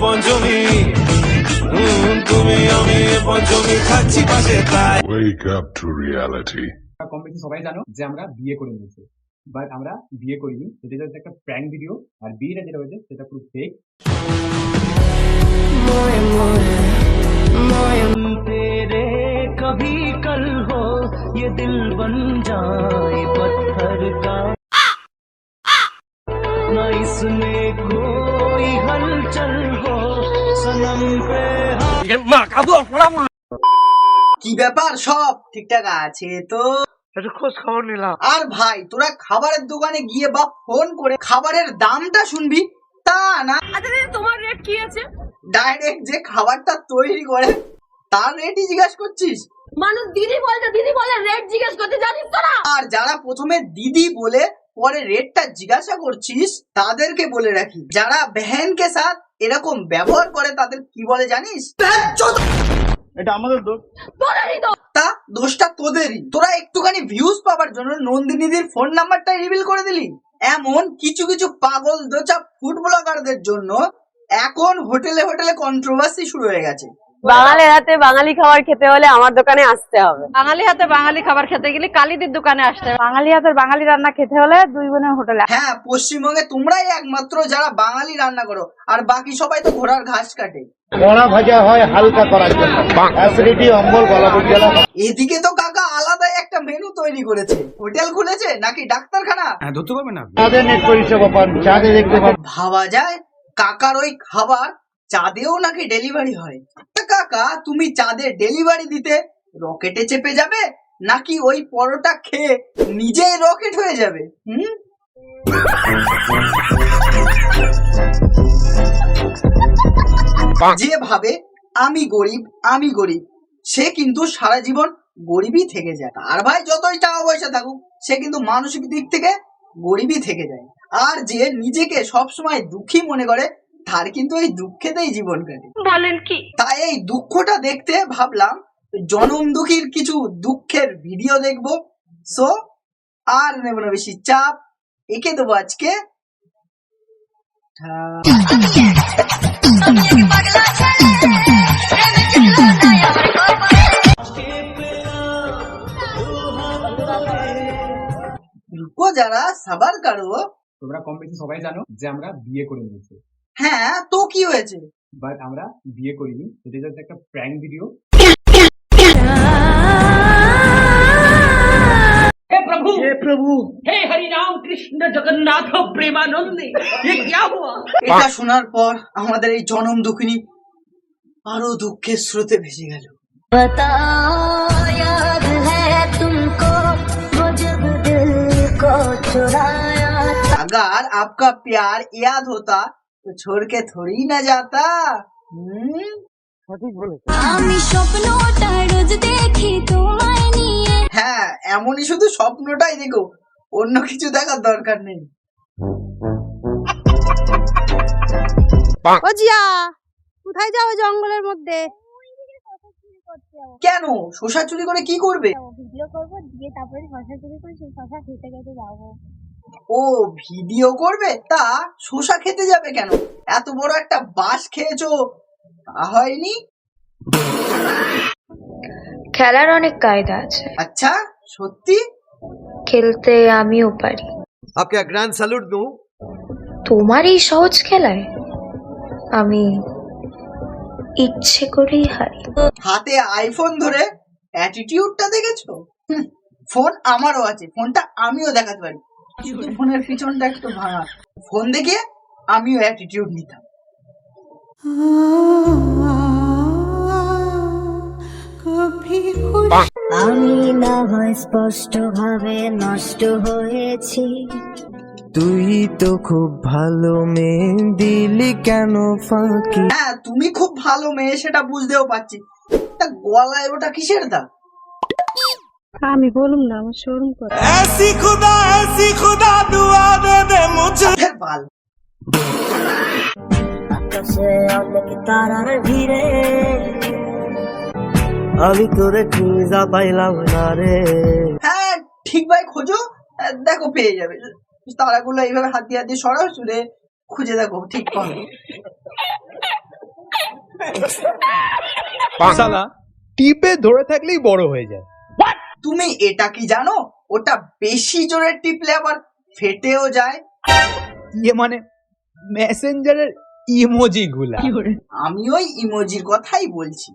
পঞ্চমী উম, তুমি আমি এ পঞ্চমী খাচ্ছি পাশে তাই Wake up to reality. কম বেশি সবাই জানো যে আমরা বিয়ে করে নিয়েছি বাট আমরা বিয়ে করিনি এটা জাস্ট একটা প্র্যাঙ্ক ভিডিও আর বিয়েটা যেটা হয়েছে সেটা পুরো ফেক तेरे कभी कल हो ये दिल बन जाए पत्थर का न इसमें कोई हलचल हो सनम पे কি ব্যাপার সব ঠিকঠাক আছে তো একটু খোঁজ খবর নিলাম আর ভাই তোরা খাবারের দোকানে গিয়ে বা ফোন করে খাবারের দামটা শুনবি তা না তোমার রেট কি আছে ডাইরেক্ট যে খাবারটা তৈরি করে তার রেটই জিজ্ঞাসা করছিস মানুষ দিদি বলছে দিদি বলে রেট জিজ্ঞেস করতে জানিস তো না আর যারা প্রথমে দিদি বলে পরে রেটটা জিজ্ঞাসা করছিস তাদেরকে বলে রাখি। যারা বেহেনকে সাথ এরকম ব্যবহার করে তাদের কি বলে জানিস? তোদেরই তো। তা দোষটা তোদেরই। তোরা একটুখানি ভিউজ পাওয়ার জন্য নন্দিনীদের ফোন নাম্বারটা রিভিল করে দিলি। এমন কিছু কিছু পাগল দোচা ফুড ব্লগারদের জন্য এখন হোটেলে হোটেলে কন্ট্রোভার্সি শুরু হয়ে গেছে। বাঙালির হাতে বাঙালি খাবার খেতে হলে আমার দোকানে আসতে হবে। বাঙালি হাতে বাঙালি খাবার খেতে গেলে কালীদের দোকানে আসতে হবে। বাঙালি হাতের বাঙালি রান্না খেতে হলে দুই বোনের হোটেলে হ্যাঁ পশ্চিমবঙ্গে তোমরাই একমাত্র যারা বাঙালি রান্না করো আর বাকি সবাই তো ঘোড়ার ঘাস কাটে। কড়া ভাজা হয় হালকা করার জন্য। অ্যাসিডিটি অম্বল গলা এদিকে তো কাকা আলাদাই একটা মেনু তৈরি করেছে। হোটেল খুলেছে নাকি ডাক্তারখানা? হ্যাঁ ধরতে পারবেন না। চাঁদে নেট পরিষেবা পান চাঁদে দেখতে পান ভাবা যায় কাকার ওই খাবার চাঁদেও নাকি ডেলিভারি হয়? কাকা তুমি চাঁদে ডেলিভারি দিতে রকেটে চেপে যাবে? নাকি ওই পরোটা খেয়ে নিজেই রকেট হয়ে যাবে? হুম? যে ভাবে আমি গরিব আমি গরিব সে কিন্তু সারা জীবন গরিবই থেকে যায়। আর ভাই যতই টাকা পয়সা থাকুক সে কিন্তু মানসিক দিক থেকে গরিবই থেকে যায়। আর যে নিজেকে সবসময় দুঃখী মনে করে তার কিন্তু এই দুঃখেতেই জীবন কাটে। বলেন কি? তাই এই দুঃখটা দেখতে ভাবলাম জনম দুঃখীর কিছু দুঃখের ভিডিও দেখব। সো আর নেব না বেশি চাপ এঁকে দেবো আজকে। রুকো যারা সাবার কারও তোমরা কম বেশি সবাই জানো যে আমরা বিয়ে করে নিয়েছি। হ্যাঁ তো কি হয়েছে বাট আমরা বিয়ে করিনি এটা জাস্ট একটা প্র্যাঙ্ক ভিডিও हे प्रभु हे प्रभु हे हरि राम कृष्ण जगन्नाथ प्रेमानंद ये क्या हुआ এটা শোনার পর আমাদের এই জনম দুঃখিনী আরো দুঃখের স্রোতে ভেসে গেল बताओ याद है तुमको वो जब दिल को चुराया अगर आपका प्यार याद होता तो छोड़ के थोड़ी ना जाता हम्म আমি স্বপ্নটা রোজ দেখি তোমায় নিয়ে হ্যাঁ এমনই শুধু স্বপ্নটাই দেখো অন্য কিছু দেখার দরকার নেই ও জিয়া কোথায় যাও জঙ্গলের মধ্যে কেন শসা চুরি করে কি করবে ভিডিও করবো দিয়ে তারপরে শশা চুরি করে সেই শশা খেতে খেতে যাবো ও ভিডিও করবে তা শসা খেতে যাবে কেন এত বড় একটা বাস খেয়েছো তা হয়নি খেলার অনেক কায়দা আছে আচ্ছা সত্যি খেলতে আমিও পারি आप क्या ग्रैंड सैल्यूट दूं তোমার এই সহজ খেলায় আমি ইচ্ছে করেই হারি হাতে আইফোন ধরে অ্যাটিটিউডটা দেখেছো হুম, ফোন আমারও আছে ফোনটা আমিও দেখাতে পারি শুধু ফোনের পিছনটা একটু ভাঙা। ফোন দেখে আমিও অ্যাটিটিউড নিতাম। আমি না হয় স্পষ্ট ভাবে নষ্ট হয়েছি। তুই তো খুব ভালো মেয়ে দিলি কেন ফাঁকি? হ্যাঁ তুমি খুব ভালো মেয়ে সেটা বুঝতেও পারছি। তা গলায় ওটা কিসের দা আমি বলুম না আমার শোরুম করে ऐसी खुदा ऐसी खुदा दुआ दे दे मुझे ফের বাল আকাশে অনেক তারার ভিড়ে আমি তোরে খুঁজা পাইলাম না রে হ্যাঁ ঠিক ভাই খোঁজো আহ, দেখো পেয়ে যাবে তারাগুলো এইভাবে হাত দিয়ে হাত দিয়ে সরাও চুলে খুঁজে দেখো ঠিক পাবে সালা টিপে ধরে থাকলেই বড় হয়ে যায় তুমি এটা কি জানো? ওটা বেশি জোরে টিপলে আবার ফেটেও যায়। ইয়ে মানে মেসেঞ্জারের ইমোজি গুলা আমি ওই ইমোজির কথাই বলছি।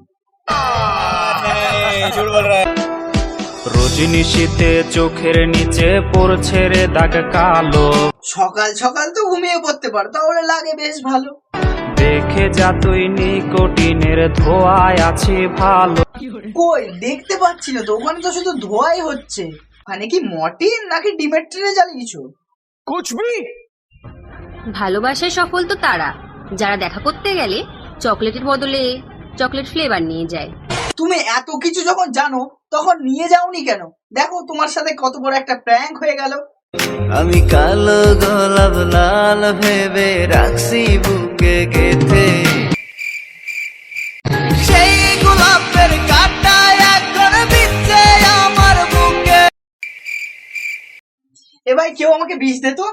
রজনী শীতে চোখের নিচে পড়ছে রে দাগ কালো। সকাল সকাল তো ঘুমিয়ে পড়তে পারো তাহলে লাগে বেশ ভালো। দেখে যা তুই নিকোটিনের ধোয়ায় আছে ভালো। কই দেখতে পাচ্ছি না তো ওখানে তো শুধু ধোয়াই হচ্ছে। ওখানে কি মটিন নাকি ডিমের ট্রেনে জ্বালিয়েছো ভালোবাসায় সফল তো তারা। যারা দেখা করতে গেলে চকলেটের বদলে চকলেট ফ্লেভার নিয়ে যায়। তুমি এত কিছু যখন জানো তখন নিয়ে যাওনি কেন? দেখো তোমার সাথে কত বড় একটা প্র্যাঙ্ক হয়ে গেল। আমি কালো গোলাপ, লাল ভেবে রাখছি বুকে গেথে। সেই গোলাপের এ ভাই, কেউ আমাকে বিষ দে তো?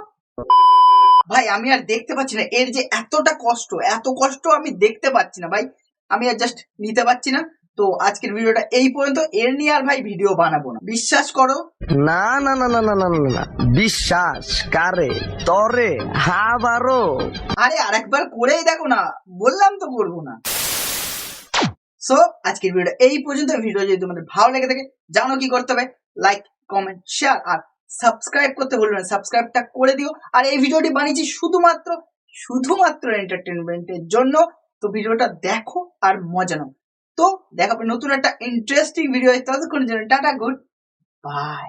ভাই, আমি আর দেখতে পাচ্ছি না। এর যে এতটা কষ্ট, এত কষ্ট আমি দেখতে পাচ্ছি না ভাই। আমি আর জাস্ট নিতে পারছি না। তো আজকের ভিডিওটা এই পর্যন্ত। এর নিয়ে আর ভাই ভিডিও বানাবো না। বিশ্বাস করো? না না না না না না না না। বিশ্বাস কারে তরে হাবারো আরে আরেকবার করেই দেখো না বললাম তো করব না। সো আজকের ভিডিওটা এই পর্যন্ত। ভিডিও যদি তোমাদের ভালো লেগে থাকে জানো কি করতে হবে? লাইক কমেন্ট শেয়ার আর সাবস্ক্রাইব করতে ভুলবে না। সাবস্ক্রাইবটা করে দিও। আর এই ভিডিওটি বানিয়েছি শুধুমাত্র শুধুমাত্র এন্টারটেনমেন্টের জন্য। তো ভিডিওটা দেখো আর মজা নাও। তো দেখাবে নতুন একটা ইন্টারেস্টিং ভিডিও ততক্ষণের জন্য টাটা গুড বাই।